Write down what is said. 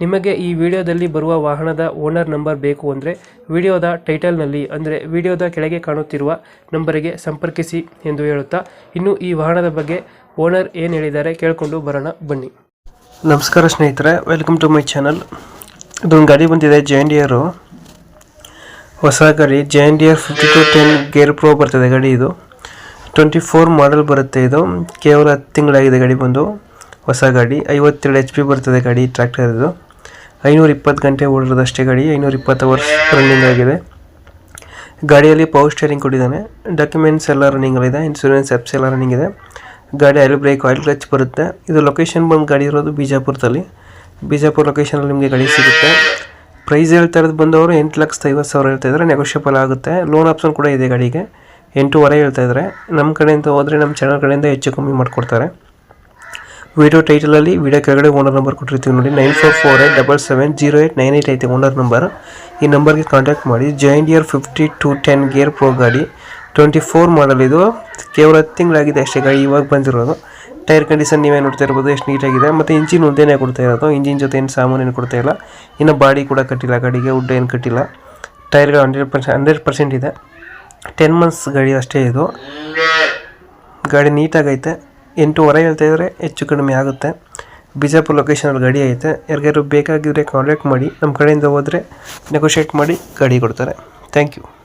ನಿಮಗೆ ಈ ವಿಡಿಯೋದಲ್ಲಿ ಬರುವ ವಾಹನದ ಓನರ್ ನಂಬರ್ ಬೇಕು ಅಂದರೆ ವಿಡಿಯೋದ ಟೈಟಲ್ನಲ್ಲಿ ಅಂದರೆ ವಿಡಿಯೋದ ಕೆಳಗೆ ಕಾಣುತ್ತಿರುವ ನಂಬರಿಗೆ ಸಂಪರ್ಕಿಸಿ ಎಂದು ಹೇಳುತ್ತಾ, ಇನ್ನು ಈ ವಾಹನದ ಬಗ್ಗೆ ಓನರ್ ಏನು ಹೇಳಿದ್ದಾರೆ ಕೇಳಿಕೊಂಡು ಬರೋಣ, ಬನ್ನಿ. ನಮಸ್ಕಾರ ಸ್ನೇಹಿತರೆ ವೆಲ್ಕಮ್ ಟು ಮೈ ಚಾನಲ್ ಇದೊಂದು ಗಾಡಿ ಬಂದಿದೆ ಜೈಂಡಿಯರು ಹೊಸ ಗಾಡಿ ಜೈಂಡಿಯರ್ fifty two ten gear pro ಬರ್ತದೆ ಗಾಡಿ ಇದು. ಟ್ವೆಂಟಿ ಫೋರ್ ಮಾಡೆಲ್ ಬರುತ್ತೆ ಇದು. ಕೇವಲ ಹತ್ತು ತಿಂಗಳಾಗಿದೆ ಗಾಡಿ ಬಂದು. ಹೊಸ ಗಾಡಿ, ಐವತ್ತೆರಡು ಎಚ್ ಪಿ ಬರ್ತದೆ ಗಾಡಿ ಟ್ರ್ಯಾಕ್ಟರ್ ಇದು. ಐನೂರ ಇಪ್ಪತ್ತು ಗಂಟೆ ಓಡಿರೋದಷ್ಟೇ ಗಾಡಿ ಐನೂರ ಇಪ್ಪತ್ತು ಅವರ್ಸ್ ರನ್ನಿಂಗ್ ಆಗಿದೆ. ಗಾಡಿಯಲ್ಲಿ ಪವರ್ ಸ್ಟೇರಿಂಗ್ ಕೊಟ್ಟಿದ್ದಾನೆ. ಡಾಕ್ಯುಮೆಂಟ್ಸ್ ಎಲ್ಲ ರನ್ನಿಂಗ್ ಇದೆ ಇನ್ಸೂರೆನ್ಸ್ ಆ್ಯಪ್ಸ್ ಎಲ್ಲ ರನ್ನಿಂಗ್ ಇದೆ. ಗಾಡಿ ಆಯಿಲ್ ಬ್ರೇಕ್ ಆಯಿಲ್ ಕ್ಲಚ್ ಬರುತ್ತೆ. ಇದು ಲೊಕೇಶನ್ ಬಂದು ಗಾಡಿ ಇರೋದು ಬಿಜಾಪುರದಲ್ಲಿ. ಬಿಜಾಪುರ ಲೊಕೇಶನಲ್ಲಿ ನಿಮಗೆ ಗಾಡಿ ಸಿಗುತ್ತೆ. ಪ್ರೈಸ್ ಹೇಳ್ತಾ ಇರೋದು ಬಂದವರು ಎಂಟು ಲಕ್ಷದ ಐವತ್ತು ಸಾವಿರ ಹೇಳ್ತಾ ಇದ್ದಾರೆ. ನೆಗೋಷಿಯಬಲ್ ಆಗುತ್ತೆ. ಲೋನ್ ಆಪ್ಷನ್ ಕೂಡ ಇದೆ ಗಾಡಿಗೆ. ಎಂಟೂವರೆ ಹೇಳ್ತಾ ಇದ್ದಾರೆ. ನಮ್ಮ ಕಡೆಯಿಂದ ಹೋದರೆ ನಮ್ಮ ಚಾನಲ್ ಕಡೆಯಿಂದ ಹೆಚ್ಚು ಕಮ್ಮಿ ಮಾಡಿಕೊಡ್ತಾರೆ. ವಿಡಿಯೋ ಟೈಟಲಲ್ಲಿ ವಿಡಿಯೋ ಕೆಳಗಡೆ ಓನರ್ ನಂಬರ್ ಕೊಟ್ಟಿರ್ತೀವಿ ನೋಡಿ nine four four eight double seven zero eight nine eight ಐತೆ ಓನರ್ ನಂಬರ್ ಈ ನಂಬರ್ಗೆ ಕಾಂಟ್ಯಾಕ್ಟ್ ಮಾಡಿ joint year fifty two ten gear pro ಗಾಡಿ ಟ್ವೆಂಟಿ ಫೋರ್ ಮಾಡಲ್ ಇದು. ಕೇವಲ ಹತ್ತು ತಿಂಗಳಾಗಿದೆ ಅಷ್ಟೇ ಗಾಡಿ, ಇವಾಗ ಬಂದಿರೋದು. ಟೈರ್ ಕಂಡೀಷನ್ ನೀವೇ ನೋಡ್ತಾ ಇರ್ಬೋದು, ಎಷ್ಟು ನೀಟಾಗಿದೆ. ಮತ್ತು ಇಂಜಿನ್ ಒಂದೇನೇ ಕೊಡ್ತಾ ಇರೋದು. ಇಂಜಿನ್ ಜೊತೆ ಏನು ಸಾಮಾನು ಏನು ಕೊಡ್ತಾ ಇಲ್ಲ. ಇನ್ನು ಬಾಡಿ ಕೂಡ ಕಟ್ಟಿಲ್ಲ, ಗಾಡಿಗೆ ಉಡ್ಡ ಏನು ಕಟ್ಟಿಲ್ಲ. ಟೈರ್ಗಳು ಹಂಡ್ರೆಡ್ ಪರ್ಸೆಂಟ್ ಹಂಡ್ರೆಡ್ ಪರ್ಸೆಂಟ್ ಇದೆ. ಟೆನ್ ಮಂತ್ಸ್ ಗಾಡಿ ಅಷ್ಟೇ ಇದು. ಗಾಡಿ ನೀಟಾಗೈತೆ ಎಂಟೂವರೆ ಹೇಳ್ತಾ ಇದ್ದಾರೆ ಹೆಚ್ಚು ಕಡಿಮೆ ಆಗುತ್ತೆ. ಬಿಜಾಪುರ ಲೊಕೇಶನಲ್ಲಿ ಗಾಡಿ ಐತೆ. ಯಾರಿಗಾದ್ರು ಬೇಕಾಗಿದ್ದರೆ ಕಾಂಟ್ಯಾಕ್ಟ್ ಮಾಡಿ. ನಮ್ಮ ಕಡೆಯಿಂದ ಹೋದರೆ ನೆಗೋಷಿಯೇಟ್ ಮಾಡಿ ಗಾಡಿ ಕೊಡ್ತಾರೆ. Thank you